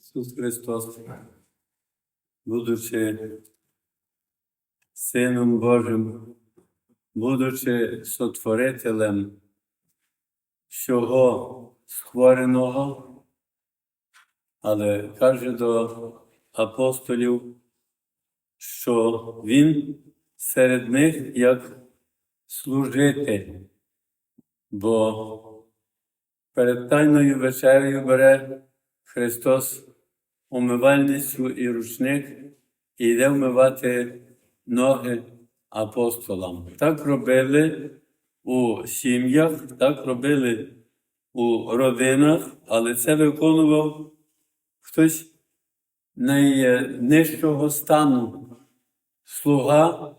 Ісус Христос, будучи Сином Божим, будучи сотворителем всього створеного, але каже до апостолів, що Він серед них як служитель, бо перед Тайною вечерею бере Христос умивальницю і рушник і йде вмивати ноги апостолам. Так робили у сім'ях, так робили у родинах, але це виконував хтось найнижчого стану, слуга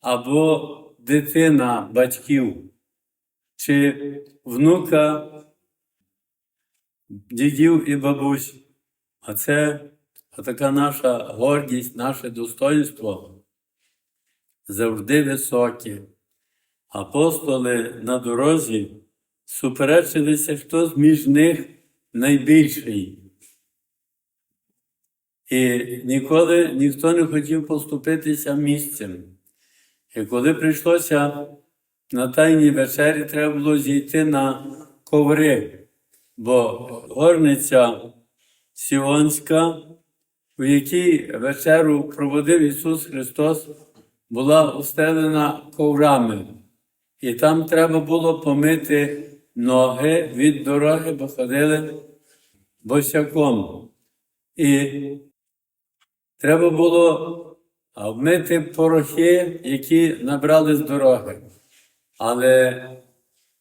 або дитина батьків чи внука дідів і бабусь. А це така наша гордість, наше достоинство завжди високі. Апостоли на дорозі суперечилися, хто з між них найбільший. І ніколи ніхто не хотів поступитися місцем. І коли прийшлося на Тайній вечері, треба було зійти на коври, бо горниця Сіонська, в якій вечеру проводив Ісус Христос, була устелена коврами. І там треба було помити ноги від дороги, бо ходили босяком. І треба було вмити порохи, які набрали з дороги. Але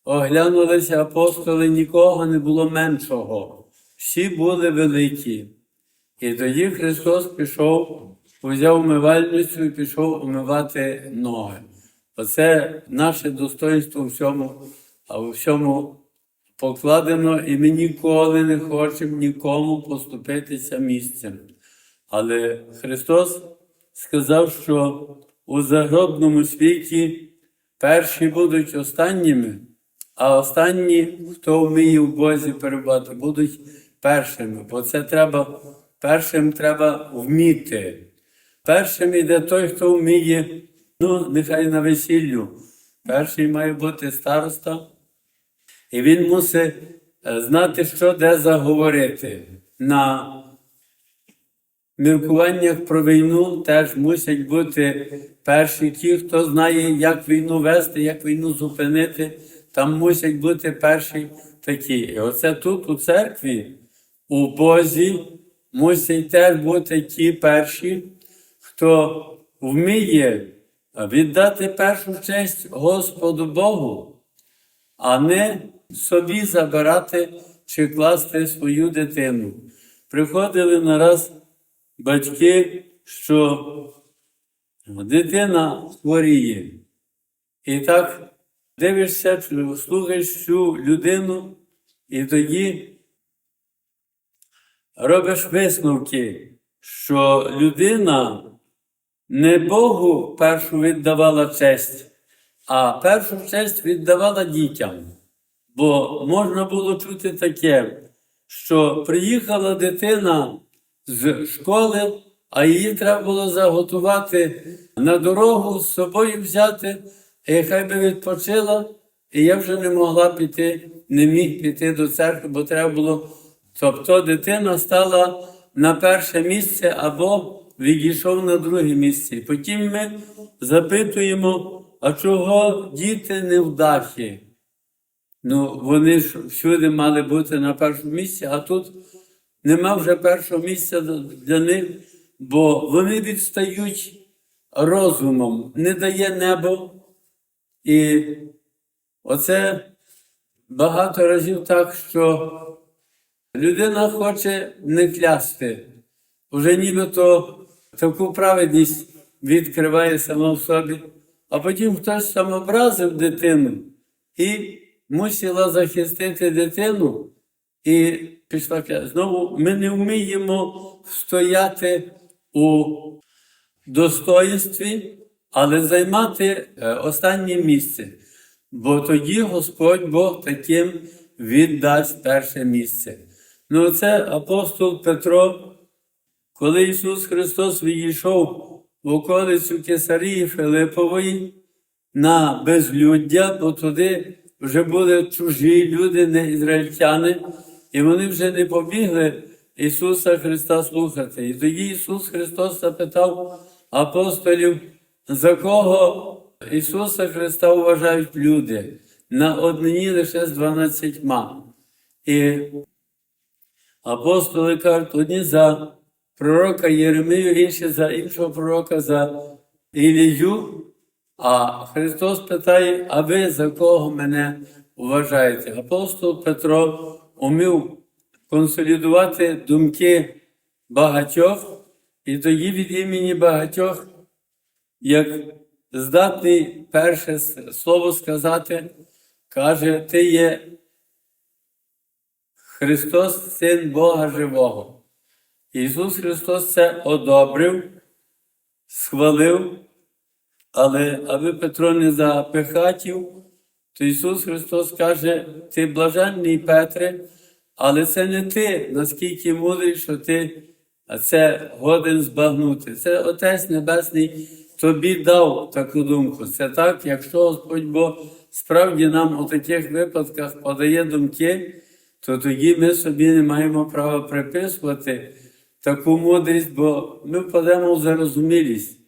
оглянулися апостоли, нікого не було меншого. Всі були великі. І тоді Христос пішов, взяв умивальницю і пішов умивати ноги. Оце наше достоинство у всьому, а у всьому покладено, і ми ніколи не хочемо нікому поступитися місцем. Але Христос сказав, що у загробному світі перші будуть останніми, а останні, хто вміє в Бозі перебувати, будуть першими. Бо це треба, першим треба вміти. Першим іде той, хто вміє, ну, нехай на весіллю. Перший має бути староста, і він мусить е, знати, що де заговорити. На міркуваннях про війну теж мусять бути перші ті, хто знає, як війну вести, як війну зупинити. Там мусять бути перші такі. І оце тут, у церкві, у Бозі, мусять теж бути ті перші, хто вміє віддати першу честь Господу Богу, а не собі забирати чи класти свою дитину. Приходили нараз батьки, що дитина хворіє. І так дивишся, слухаєш цю людину, і тоді робиш висновки, що людина не Богу першу віддавала честь, а першу честь віддавала дітям. Бо можна було чути таке, що приїхала дитина з школи, а її треба було заготувати на дорогу, з собою взяти, і хай би відпочила, і я вже не могла піти, не міг піти до церкви, бо треба було. Тобто дитина стала на перше місце або відійшов на друге місце. Потім ми запитуємо, а чого діти не в? Ну, вони ж всюди мали бути на першому місці, а тут нема вже першого місця для них, бо вони відстають розумом, не дає небо. І оце багато разів так, що людина хоче не клясти, вже нібито таку праведність відкриває сама в собі, а потім хтось сам образив дитину і мусила захистити дитину. І пішла клясть. Знову ми не вміємо стояти у достоїнстві, але займати е, останнє місце. Бо тоді Господь Бог таким віддасть перше місце. Ну, це апостол Петро, коли Ісус Христос відійшов в околицю Кесарії Филипової на безлюддя, бо туди вже були чужі люди, не ізраїльтяни, і вони вже не побігли Ісуса Христа слухати. І тоді Ісус Христос запитав апостолів, за кого Ісуса Христа вважають люди на однині лише з дванадцятьма. І апостоли кажуть, одні за пророка Єремію, інші за іншого пророка за Ілію. А Христос питає, а ви за кого мене вважаєте? Апостол Петро умів консолідувати думки багатьох, і тоді від імені багатьох, як здатний перше слово сказати, каже, ти є Христос, Син Бога Живого. Ісус Христос це одобрив, схвалив, але аби Петро не запихатів, то Ісус Христос каже, ти блаженний Петре, але це не ти, наскільки мудрий, що ти це годен збагнути. Це Отець Небесний тобі дав таку думку. Це так, якщо Господь Бог справді нам у таких випадках подає думки, то тоді ми собі не маємо права приписувати таку мудрість, бо ми впадемо в зарозумілість.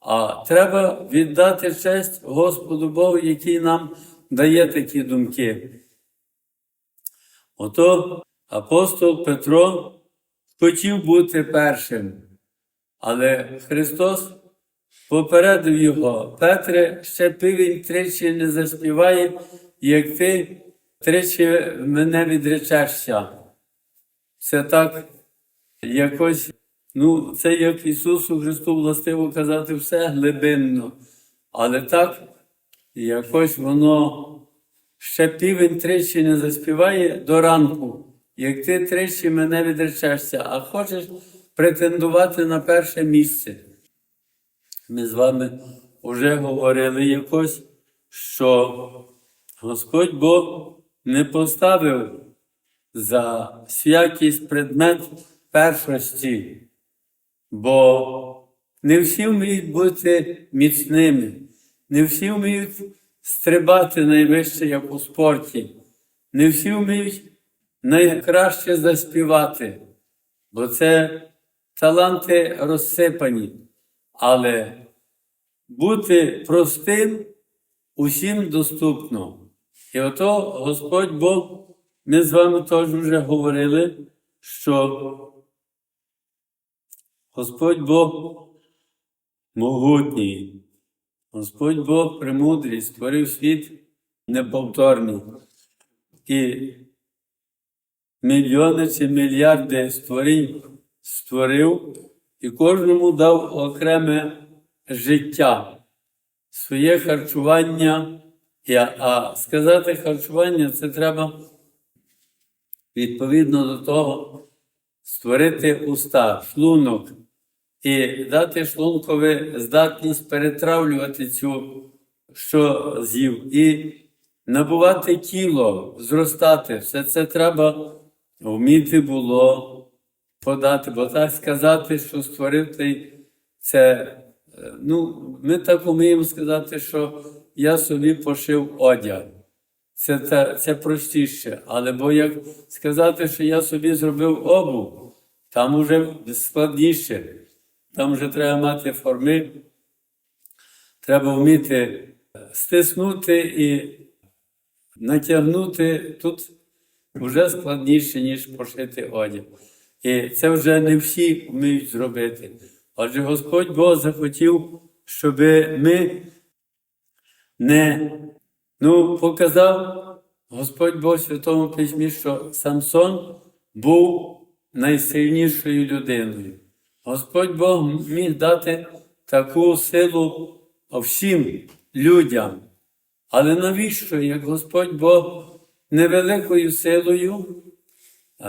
А треба віддати честь Господу Богу, який нам дає такі думки. Ото апостол Петро хотів бути першим, але Христос попередив його, Петре, ще півень тричі не заспіває, як ти тричі мене відречешся. Це так якось, ну, це як Ісусу Христу властиво казати все глибинно. Але так, якось воно ще півень тричі не заспіває до ранку, як ти тричі мене відречешся, а хочеш претендувати на перше місце. Ми з вами вже говорили якось, що Господь Бог не поставив за святість предмет першості, бо не всі вміють бути міцними, не всі вміють стрибати найвище, як у спорті, не всі вміють найкраще заспівати, бо це таланти розсипані, але бути простим усім доступно. І ото Господь Бог, ми з вами теж вже говорили, що Господь Бог могутній, Господь Бог премудрий, створив світ неповторний. І мільйони чи мільярди створінь створив і кожному дав окреме життя, своє харчування. І, а сказати харчування це треба відповідно до того створити уста, шлунок і дати шлункові здатність перетравлювати цю, що з'їв, і набувати тіло, зростати. Все це треба вміти було подати, бо так сказати, що створив той це. е, Ну, ми так вміємо сказати, що я собі пошив одяг. Це, це, це простіше. Але бо як сказати, що я собі зробив обув, там уже складніше. Там вже треба мати форми, треба вміти стиснути і натягнути. Тут вже складніше, ніж пошити одяг. І це вже не всі вміють зробити. Отже, Господь Бог захотів, щоб ми не ну, показав Господь Бог Святому Письмі, що Самсон був найсильнішою людиною. Господь Бог міг дати таку силу всім людям. Але навіщо, як Господь Бог невеликою силою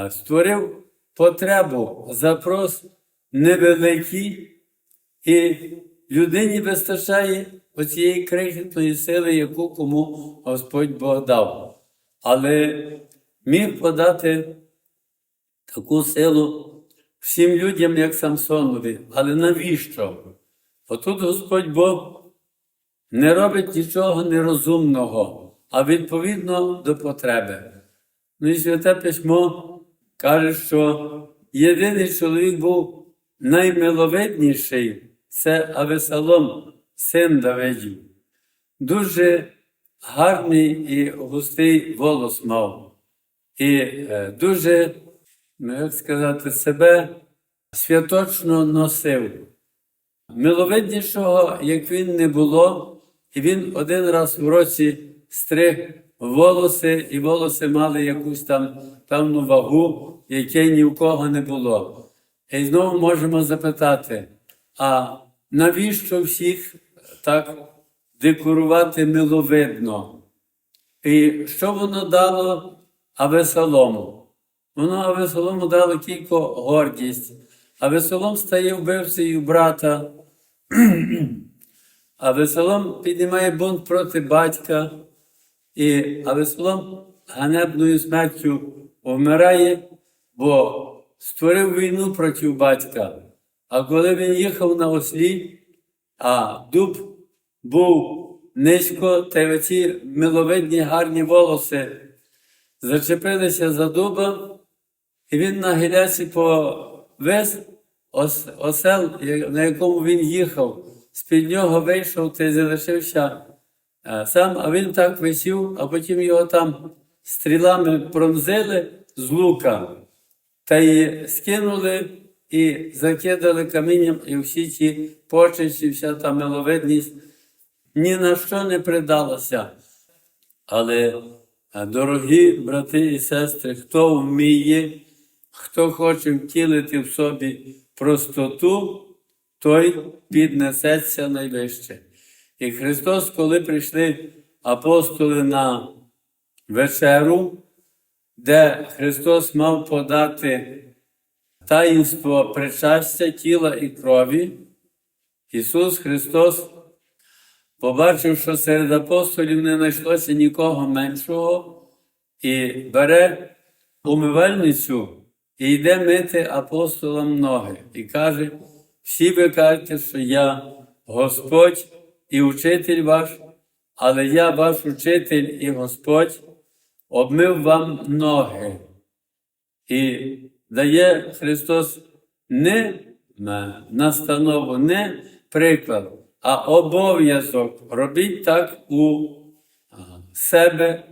створив потребу, запрос невеликий, і людині вистачає оцієї крихітної сили, яку кому Господь Бог дав. Але міг подати таку силу всім людям, як Самсонові. Але навіщо? Отут Господь Бог не робить нічого нерозумного, а відповідно до потреби. Ну і Святе Письмо каже, що єдиний чоловік був наймиловидніший це Авесалом, син Давидів. Дуже гарний і густий волос мав. І е, дуже, ну, як сказати, себе святочно носив. Миловиднішого, як він не було, і він один раз в році стриг волоси, і волоси мали якусь там певну вагу, яке ні в кого не було. І знову можемо запитати: а навіщо всіх так декорувати миловидно? І що воно дало Авесолому? Воно Авесолому дало тільки гордість. Авесолом стає вбивцею брата. Авесолом піднімає бунт проти батька, і Авесолом ганебною смертю вмирає, бо створив війну проти батька. А коли він їхав на ослі, а дуб був низько, та й оці миловидні гарні волоси зачепилися за дуба, і він на гіляці повез ос, осел, на якому він їхав. З-під нього вийшов та й залишився е, сам, а він так висів, а потім його там стрілами пронзили з лука та й скинули і закидали камінням, і всі ті почесті, вся та миловидність ні на що не придалася. Але, дорогі брати і сестри, хто вміє, хто хоче втілити в собі простоту, той піднесеться найвище. І Христос, коли прийшли апостоли на вечеру, де Христос мав подати таїнство причастя тіла і крові, Ісус Христос побачив, що серед апостолів не знайшлося нікого меншого, і бере умивальницю і йде мити апостолам ноги. І каже: всі ви кажете, що я Господь і учитель ваш, але я ваш учитель і Господь обмив вам ноги. І дає Христос не настанову, не приклад, а обов'язок. Робіть так у себе,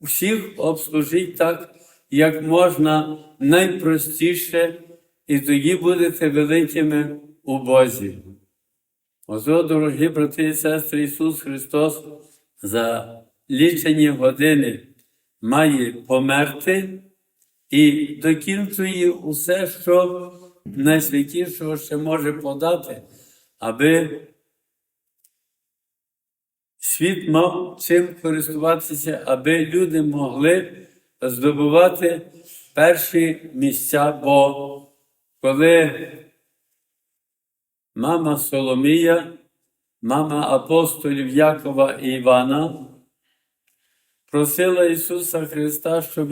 всіх обслужіть так, як можна найпростіше, і тоді будете великими у Бозі. Ото, дорогі брати і сестри, Ісус Христос за лічені години має померти і докінчує усе, що найсвятішого ще може подати, аби світ мав чим користуватися, аби люди могли здобувати перші місця, бо коли мама Соломія, мама апостолів Якова і Івана, просила Ісуса Христа, щоб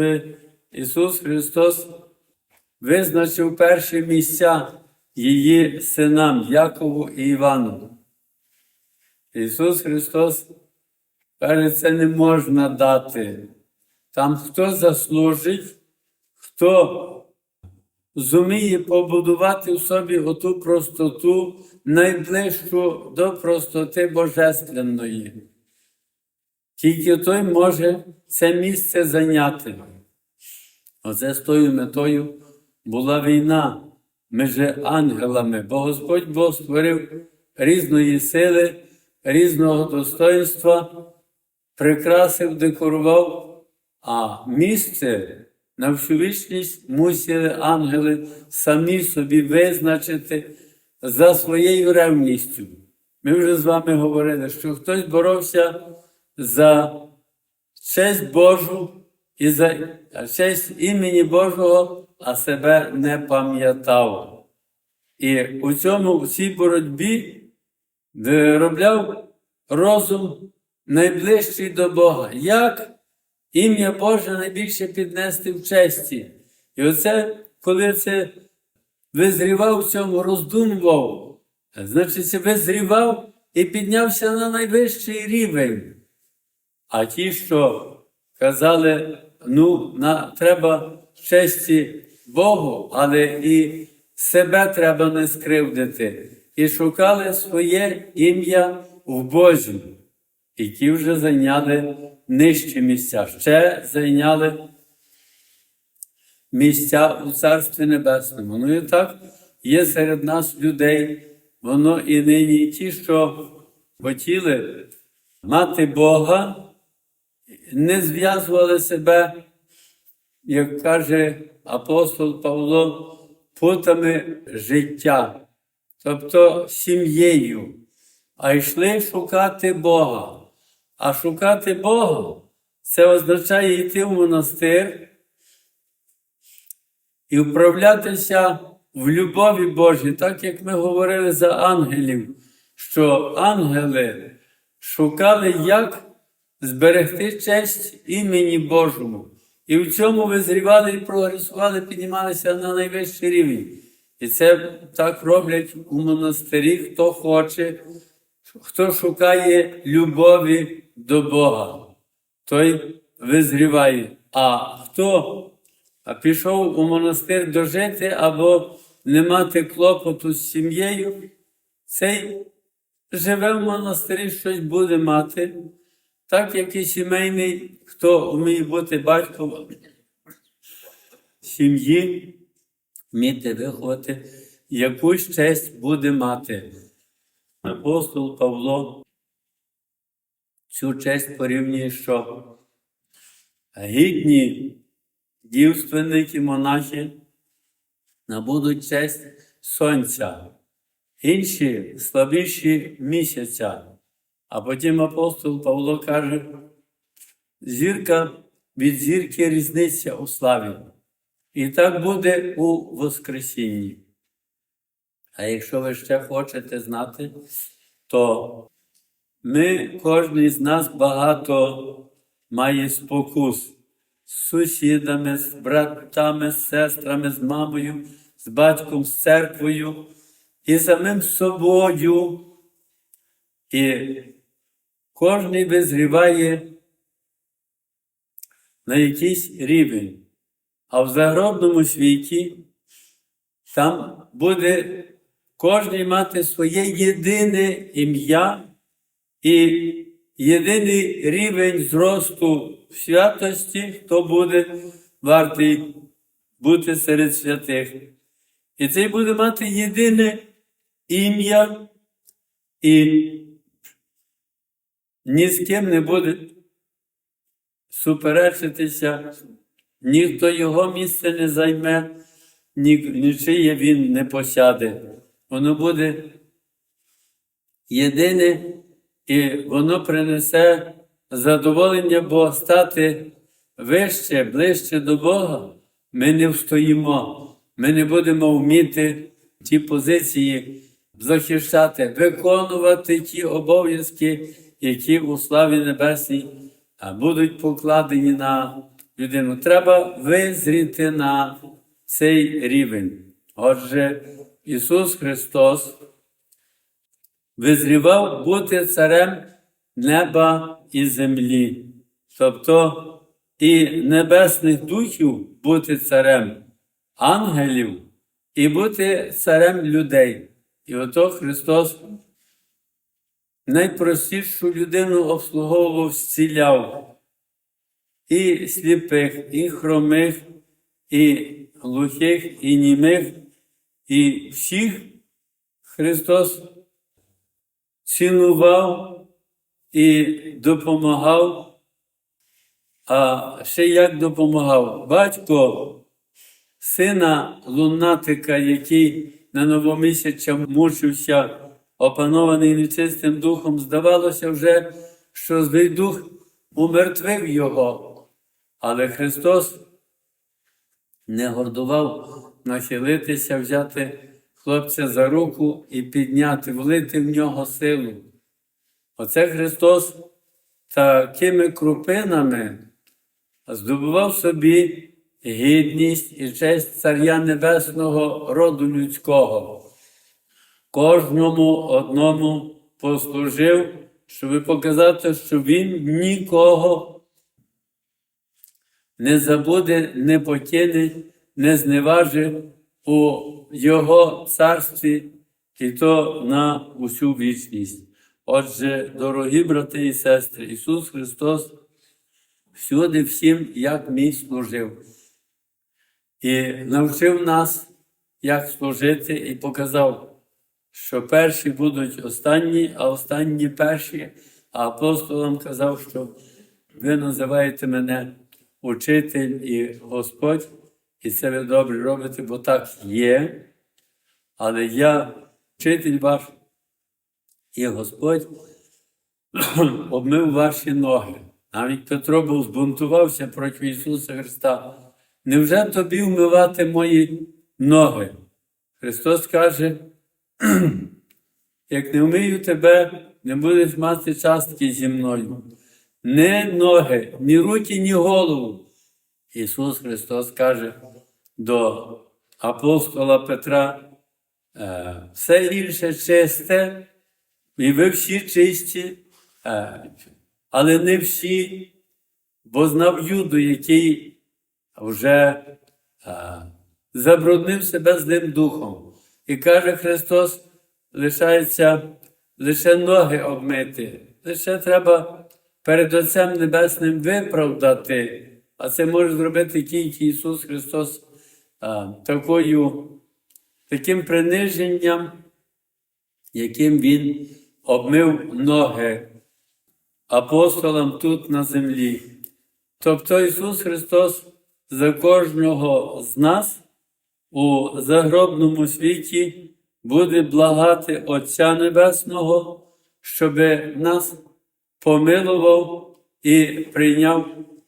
Ісус Христос визначив перші місця її синам Якову і Івану. Ісус Христос каже, це не можна дати. Там хто заслужить, хто зуміє побудувати в собі оту простоту, найближчу до простоти Божественної. Тільки той може це місце зайняти. Оце з тою метою була війна між ангелами, бо Господь Бог створив різної сили, різного достоинства, прикрасив, декорував, а місце на всю мусили ангели самі собі визначити за своєю ревністю. Ми вже з вами говорили, що хтось боровся за честь Божу і за честь імені Божого, а себе не пам'ятав. І у цьому у цій боротьбі виробляв розум найближчий до Бога. Як ім'я Боже найбільше піднести в честі? І оце коли це визрівав в цьому, роздумував, значить, це визрівав і піднявся на найвищий рівень. А ті, що казали, ну, на, треба честі Богу, але і себе треба не скривдити. І шукали своє ім'я в Божі. І ті вже зайняли нижчі місця, ще зайняли місця у Царстві Небесному. Ну і так є серед нас людей, воно і нині ті, що хотіли мати Бога, не зв'язували себе, як каже апостол Павло, путами життя, тобто сім'єю, а йшли шукати Бога. А шукати Бога це означає йти в монастир і вправлятися в любові Божій, так як ми говорили за ангелів, що ангели шукали, як зберегти честь імені Божому. І в цьому визрівали і прогресували, піднімалися на найвищий рівень. І це так роблять у монастирі, хто хоче, хто шукає любові до Бога, той визріває. А хто пішов у монастир дожити або не мати клопоту з сім'єю, цей живе в монастирі, щось буде мати, так як і сімейний, хто вміє бути батьком сім'ї, вміти виховати, якусь честь буде мати. Апостол Павло цю честь порівнює, що гідні дівственники, монахи набудуть честь сонця, інші слабіші місяця. А потім апостол Павло каже, зірка від зірки різниця у славі. І так буде у Воскресінні. А якщо ви ще хочете знати, то ми, кожен з нас багато має спокус з сусідами, з братами, з сестрами, з мамою, з батьком, з церквою і самим собою. І кожен визріває на якийсь рівень. А в загробному світі там буде кожен мати своє єдине ім'я і єдиний рівень зросту святості, хто буде вартий бути серед святих. І цей буде мати єдине ім'я і ні з ким не буде суперечитися, ніхто його місце не займе, ні, нічиє він не посяде. Воно буде єдине, і воно принесе задоволення Бога стати вище, ближче до Бога. Ми не встоїмо, ми не будемо вміти ті позиції захищати, виконувати ті обов'язки, які у славі небесній будуть покладені на людину. Треба визріти на цей рівень. Отже, Ісус Христос визрівав бути царем неба і землі, тобто і небесних духів бути царем ангелів і бути царем людей. І ото Христос найпростішу людину обслуговував, зціляв і сліпих, і хромих, і глухих, і німих, і всіх Христос цінував і допомагав. А ще як допомагав батько сина лунатика, який на новомісяця мучився опанований нечистим духом, здавалося вже, що злий дух умертвив його. Але Христос не гордував нахилитися, взяти хлопця за руку і підняти, влити в нього силу. Оце Христос такими крупинами здобував собі гідність і честь Царя Небесного роду людського. Кожному одному послужив, щоб показати, що він нікого не забуде, не покине, не зневажить у Його царстві, і то на усю вічність. Отже, дорогі брати і сестри, Ісус Христос всюди всім, як мій служив, і навчив нас, як служити, і показав, що перші будуть останні, а останні перші. А апостолам казав, що ви називаєте мене учитель і Господь, і це ви добре робите, бо так є. Але я, вчитель ваш і Господь, обмив ваші ноги. Навіть Петро був збунтувався проти Ісуса Христа. Невже тобі вмивати мої ноги? Христос каже, як не вмию тебе, не будеш мати частки зі мною. Не ноги, ні руки, ні голову. Ісус Христос каже до апостола Петра, «Е, все гірше чисте, і ви всі чисті, е, але не всі, бо знав Юду, який вже е, забруднив себе злим духом. І каже Христос, лишається лише ноги обмити, лише треба перед Отцем Небесним виправдати. А це може зробити тільки Ісус Христос а, такою, таким приниженням, яким Він обмив ноги апостолам тут на землі. Тобто Ісус Христос за кожного з нас у загробному світі буде благати Отця Небесного, щоб нас помилував і прийняв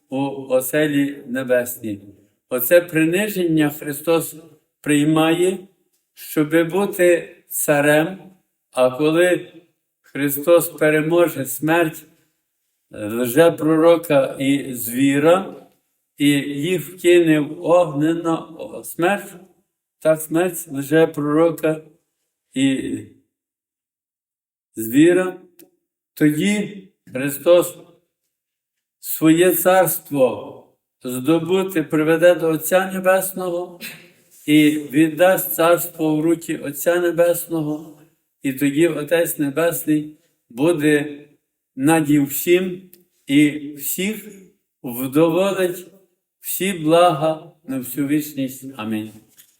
у оселі небесній. Оце приниження Христос приймає, щоб бути царем, а коли Христос переможе смерть лжепророка і звіра, і їх вкине в огненну смерть, так смерть лжепророка і звіра, тоді Христос своє царство здобути приведе до Отця Небесного і віддасть царство в руки Отця Небесного, і тоді Отець Небесний буде наді всім і всіх вдоволить всі блага на всю вічність. Амінь.